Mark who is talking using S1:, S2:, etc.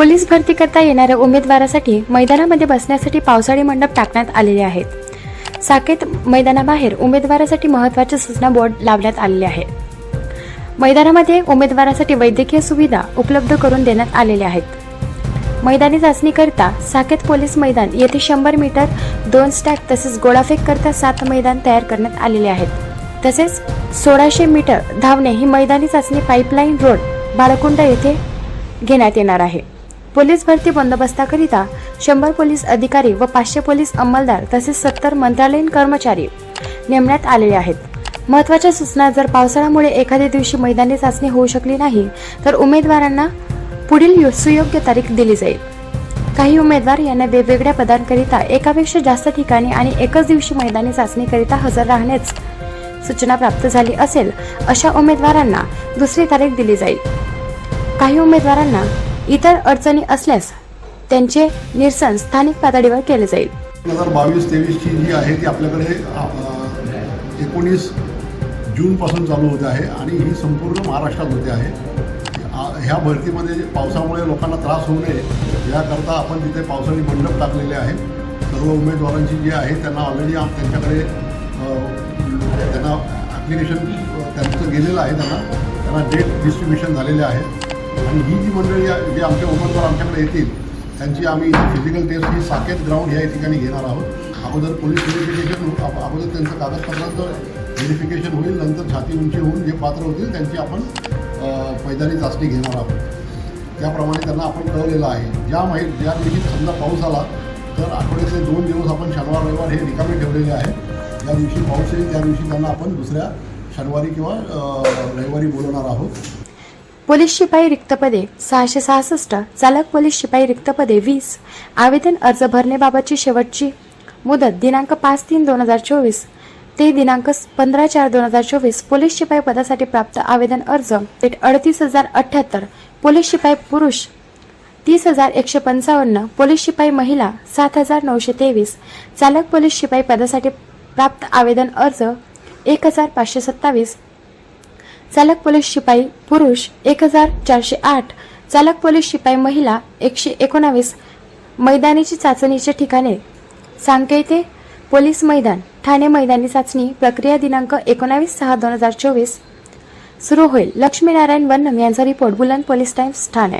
S1: Police भरती करता येणाऱ्या उमेदवारासाठी मैदानामध्ये बसण्यासाठी पावसाळी मंडप टाकण्यात आलेले आहेत. साकेत मैदानाबाहेर उमेदवारासाठी महत्त्वाचे सूचना बोर्ड लावण्यात आलेले आहे. मैदानामध्ये उमेदवारासाठी वैद्यकीय सुविधा उपलब्ध करून देण्यात आलेल्या आहेत. मैदानी चाचणीकरता साकेत पोलीस मैदान येथे शंभर मीटर दोन स्टॅक तसेच गोळाफेक करता सात मैदान तयार करण्यात आलेले आहेत. तसेच सोळाशे मीटर धावणे ही मैदानी चाचणी पाईपलाईन रोड बाळकुंड येथे घेण्यात येणार आहे. पोलीस भरती बंदोबस्ताकरिता शंभर पोलीस अधिकारी व पाचशे पोलीस अंमलदार तसेच सत्तर मंत्रालयीन कर्मचारी नेमण्यात आलेले आहेत. महत्त्वाच्या सूचना जर पावसाळ्यामुळे एखाद्या दिवशी मैदानी चाचणी होऊ शकली नाही तर उमेदवारांना पुढील सुयोग्य तारीख दिली जाईल. काही उमेदवार यांना वेगवेगळ्या पदांकरिता एकापेक्षा जास्त ठिकाणी आणि एकच दिवशी मैदानी चाचणीकरिता हजर राहण्यास सूचना प्राप्त झाली असेल अशा उमेदवारांना दुसरी तारीख दिली जाईल. काही उमेदवारांना इतर अडचणी असल्यास त्यांचे निरसन स्थानिक पातळीवर केले जाईल.
S2: दोन हजार बावीस तेवीसची जी आहे ती आपल्याकडे एकोणीस जूनपासून चालू होते आहे आणि ही संपूर्ण महाराष्ट्रात होते आहे. ह्या भरतीमध्ये पावसामुळे लोकांना त्रास होऊ नये याकरता आपण तिथे पावसाळी मंडप टाकलेले आहे. सर्व उमेदवारांची जी आहे त्यांना ऑलरेडी त्यांच्याकडे त्यांना ॲप्लिकेशन त्यांचं गेलेलं आहे त्यांना. त्यांना डेट डिस्ट्रीब्युशन झालेले आहे. आणि ही जी मंडळी आहे- जे आमचे उमेदवार आमच्याकडे येतील त्यांची आम्ही फिजिकल टेस्ट ही साकेत ग्राउंड या ठिकाणी घेणार आहोत. अगोदर पोलीस व्हेरिफिकेशन अगोदर त्यांचं कागदपत्रांचं व्हेरिफिकेशन होईल नंतर छाती उंची होऊन जे पात्र होतील त्यांची आपण पैदानी मैदानी चाचणी घेणार आहोत. त्याप्रमाणे त्यांना आपण कळवलेलं आहे. ज्या माहीत ज्या दिवशी समजा पाऊस आला तर आठवड्याचे दोन दिवस आपण शनिवार रविवार हे रिकामे ठेवलेले आहे ज्या दिवशी पाऊस येईल त्या दिवशी त्यांना आपण दुसऱ्या शनिवारी किंवा रविवारी बोलवणार आहोत.
S1: पोलीस शिपाई रिक्त पदे सहाशे सहासष्ट चालक पोलीस शिपाई रिक्त पदे वीस. आवेदन अर्ज भरण्याबाबतची शेवटची मुदत दिनांक पाच तीन दोन हजार चोवीस ते दिनांक पंधरा चार दोन हजार चोवीस पोलीस शिपाई पदासाठी प्राप्त आवेदन अर्ज थेट अडतीस हजार अठ्ठ्याहत्तर पोलीस शिपाई पुरुष तीस हजार एकशे पंचावन्न पोलीस शिपाई महिला सात हजार नऊशे तेवीस चालक पोलीस शिपाई पदासाठी प्राप्त आवेदन अर्ज एक हजार पाचशे सत्तावीस चालक पोलीस शिपाई पुरुष एक हजार चारशे आठ. चालक पोलीस शिपाई महिला एकशे एकोणावीस. मैदानीची चाचणीचे ठिकाणे सांकेते पोलीस मैदान ठाणे मैदानी चाचणी प्रक्रिया दिनांक एकोणावीस सहा दोन हजार चोवीस सुरू होईल. लक्ष्मीनारायण वन्नम यांचा रिपोर्ट बुलंद पोलीस टाइम्स ठाणे.